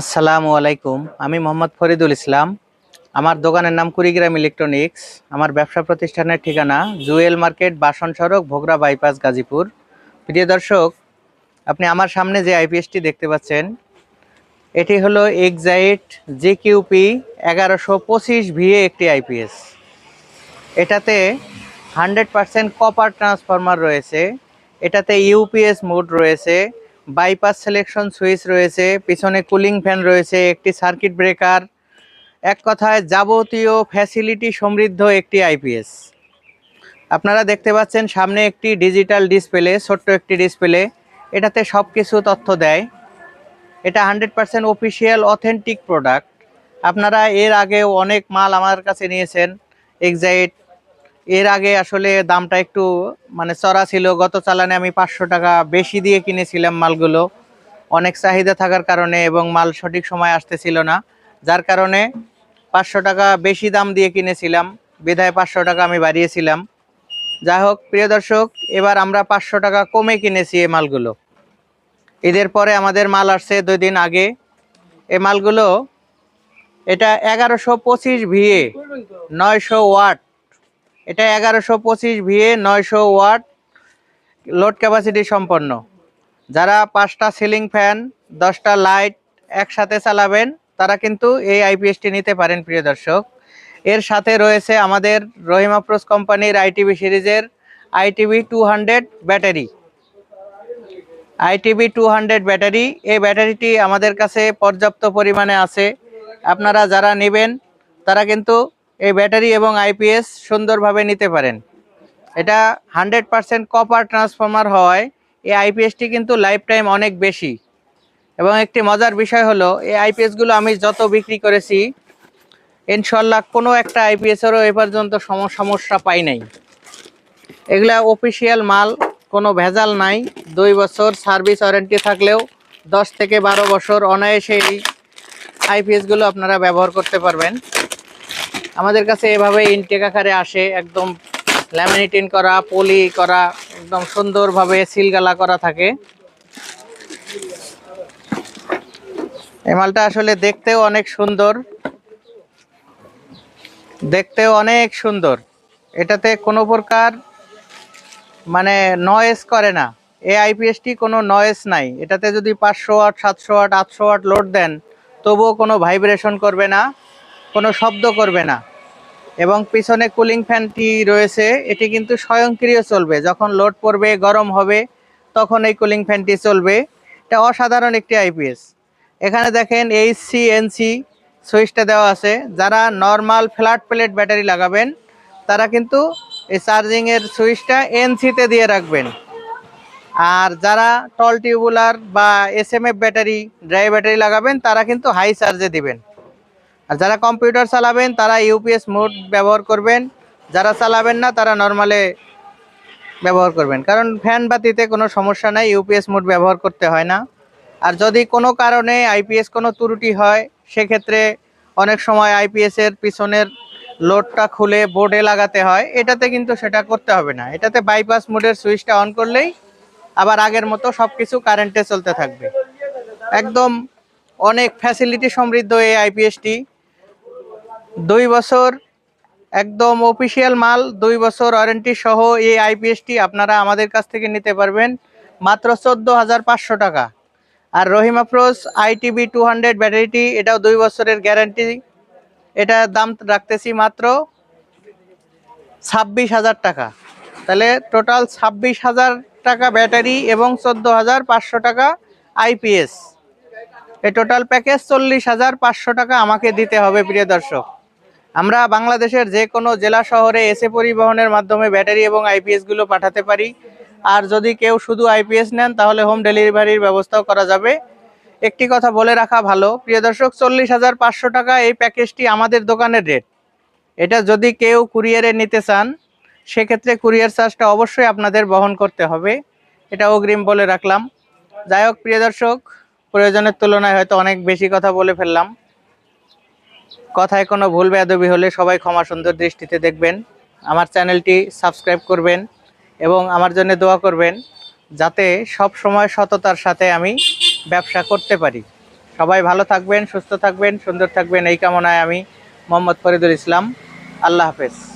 আসসালামু আলাইকুম। আমি মোহাম্মদ ফরিদুল ইসলাম। আমার দোকানের নাম কুড়িগ্রাম ইলেকট্রনিক্স। আমার ব্যবসা প্রতিষ্ঠানের ঠিকানা জুয়েল মার্কেট, বাসন সড়ক, ভোগরা বাইপাস, গাজীপুর। প্রিয় দর্শক, আপনি আমার সামনে যে আইপিএসটি দেখতে পাচ্ছেন, এটি হলো এক্সাইট জেকিউপি এগারোশো পঁচিশ ভিএ একটি আইপিএস। এটাতে হান্ড্রেড পারসেন্ট কপার ট্রান্সফরমার রয়েছে। এটাতে ইউপিএস মোড রয়েছে। বাইপাস সিলেকশন সুইচ রয়েছে, পিছনে কুলিং ফ্যান রয়েছে, একটি সার্কিট ব্রেকার এক কথায় যাবতীয় ফ্যাসিলিটি সমৃদ্ধ একটি আইপিএস আপনারা দেখতে পাচ্ছেন সামনে একটি ডিজিটাল ডিসপ্লে ছোট্ট একটি ডিসপ্লে এটাতে সব কিছু তথ্য দেয়। এটা hundred percent official authentic product আপনারা এর আগেও অনেক মাল আমার কাছে নিয়েছেন এক্সাইট এর আগে আসলে দামটা একটু মানে চড়া ছিল। গত চালানে আমি পাঁচশো টাকা বেশি দিয়ে কিনেছিলাম মালগুলো। অনেক চাহিদা থাকার কারণে এবং মাল সঠিক সময় আসতেছিল না। যার কারণে পাঁচশো টাকা বেশি দাম দিয়ে কিনেছিলাম। বিধায় পাঁচশো টাকা আমি বাড়িয়েছিলাম। যাই হোক, প্রিয় দর্শক, এবার আমরা পাঁচশো টাকা কমে কিনেছি এই মালগুলো। ঈদের পরে আমাদের মাল আসছে দুই দিন আগে। এই মালগুলো, এটা এগারোশো পঁচিশ ভিএ, নয়শো ওয়াট। এটা এগারোশো পঁচিশ ভিএ, নয়শো ওয়াট, লোড ক্যাপাসিটি সম্পন্ন। যারা পাঁচটা সিলিং ফ্যান, দশটা লাইট একসাথে চালাবেন, তারা কিন্তু এই আইপিএসটি নিতে পারেন, প্রিয় দর্শক। এর সাথে রয়েছে আমাদের রহিম আফরোজ কোম্পানির আইটিভি সিরিজের ITV two hundred battery. ITV two hundred battery, এই ব্যাটারিটি আমাদের কাছে পর্যাপ্ত পরিমাণে আছে। আপনারা যারা নেবেন, তারা কিন্তু এই ব্যাটারি এবং আইপিএস সুন্দরভাবে নিতে পারেন। এটা হান্ড্রেড পারসেন্ট কপার ট্রান্সফর্মার হওয়ায় এই আইপিএসটি কিন্তু লাইফ টাইম অনেক বেশি। এবং একটি মজার বিষয় হলো, এই আইপিএসগুলো আমি যত বিক্রি করেছি ইনশাল্লাহ কোনো একটা আইপিএসেরও এ পর্যন্ত সম- সমস্যা পাই নাই। এগুলা অফিসিয়াল মাল, কোনো ভেজাল নাই। দুই বছর সার্ভিস ওয়ারেন্টি থাকলেও দশ থেকে বারো বছর অনায়াসে এই আইপিএসগুলো আপনারা ব্যবহার করতে পারবেন। আমাদের কাছে এভাবে ইনটেক আকারে আসে, একদম ল্যামিনেটিং করা পলি করা, একদম সুন্দরভাবে সিলগালা করা থাকে। এই মালটা আসলে দেখতেও অনেক সুন্দর। দেখতেও অনেক সুন্দর। এটাতে কোনো প্রকার মানে নয়েস করে না। এই আইপিএসটি কোনো নয়েস নাই। এটাতে যদি পাঁচশো ওয়াট, সাতশো ওয়াট, আটশো ওয়াট লোড দেন, তবুও কোনো ভাইব্রেশন করবে না। কোনো শব্দ করবে না। এবং পিছনে কুলিং ফ্যানটি রয়েছে, এটি কিন্তু স্বয়ংক্রিয় চলবে। যখন লোড পড়বে, গরম হবে, তখন এই কুলিং ফ্যানটি চলবে। এটা অসাধারণ একটি আইপিএস এখানে দেখেন এইচসি এনসি সুইচটা দেওয়া আছে। যারা নর্মাল ফ্ল্যাট প্লেট ব্যাটারি লাগাবেন, তারা কিন্তু এই চার্জিংয়ের সুইচটা এনসিতে দিয়ে রাখবেন। আর যারা টল টিউবুলার বা এস ব্যাটারি ড্রাই ব্যাটারি লাগাবেন, তারা কিন্তু হাই চার্জে দিবেন। আর যারা কম্পিউটার চালাবেন, তারা ইউপিএস মোড ব্যবহার করবেন। যারা চালাবেন না, তারা নর্মালে ব্যবহার করবেন। কারণ ফ্যান বাতিতে কোনো সমস্যা নাই ইউপিএস মোড ব্যবহার করতে হয় না। আর যদি কোনো কারণে আইপিএস কোনো ত্রুটি হয়, সেক্ষেত্রে অনেক সময় আইপিএসের পিছনের লোডটা খুলে বোর্ডে লাগাতে হয়। এটাতে কিন্তু সেটা করতে হবে না। এটাতে বাইপাস মোডের সুইচটা অন করলেই আবার আগের মতো সব কিছু কারেন্টে চলতে থাকবে। একদম অনেক ফ্যাসিলিটি সমৃদ্ধ এই আইপিএসটি দুই বছর একদম অফিসিয়াল মাল, দুই বছর ওয়ারেন্টি সহ এই আইপিএসটি আপনারা আমাদের কাছ থেকে নিতে পারবেন। মাত্র চোদ্দ হাজার পাঁচশো টাকা। আর Rahim Afroz ITB two hundred ব্যাটারিটি এটাও দুই বছরের গ্যারান্টি এটার দাম রাখতেছি মাত্র ছাব্বিশ হাজার টাকা। তাহলে টোটাল ছাব্বিশ হাজার টাকা ব্যাটারি এবং চোদ্দ হাজার পাঁচশো টাকা আইপিএস এই টোটাল প্যাকেজ চল্লিশ হাজার পাঁচশো টাকা আমাকে দিতে হবে, প্রিয় দর্শক। আমরা বাংলাদেশের যে কোনো জেলা শহরে এসে পরিবহনের মাধ্যমে ব্যাটারি এবং আইপিএসগুলো পাঠাতে পারি। আর যদি কেউ শুধু আইপিএস নেন, তাহলে হোম ডেলিভারির ব্যবস্থাও করা যাবে। একটি কথা বলে রাখা ভালো, প্রিয় দর্শক, চল্লিশ হাজার পাঁচশো টাকা এই প্যাকেজটি আমাদের দোকানের রেট। এটা যদি কেউ কুরিয়ারে নিতে চান, সেক্ষেত্রে কুরিয়ার চার্জটা অবশ্যই আপনাদের বহন করতে হবে। এটা অগ্রিম বলে রাখলাম। যাই হোক, প্রিয় দর্শক, প্রয়োজনের তুলনায় হয়তো অনেক বেশি কথা বলে ফেললাম। কথায় কোনো ভুল বেদবি হলে সবাই ক্ষমা সুন্দর দৃষ্টিতে দেখবেন। আমার চ্যানেলটি সাবস্ক্রাইব করবেন এবং আমার জন্য দোয়া করবেন যাতে সব সময় সততার সাথে আমি ব্যবসা করতে পারি। সবাই ভালো থাকবেন, সুস্থ থাকবেন, সুন্দর থাকবেন। এই কামনায় আমি মোহাম্মদ ফরিদুল ইসলাম। আল্লাহ হাফেজ।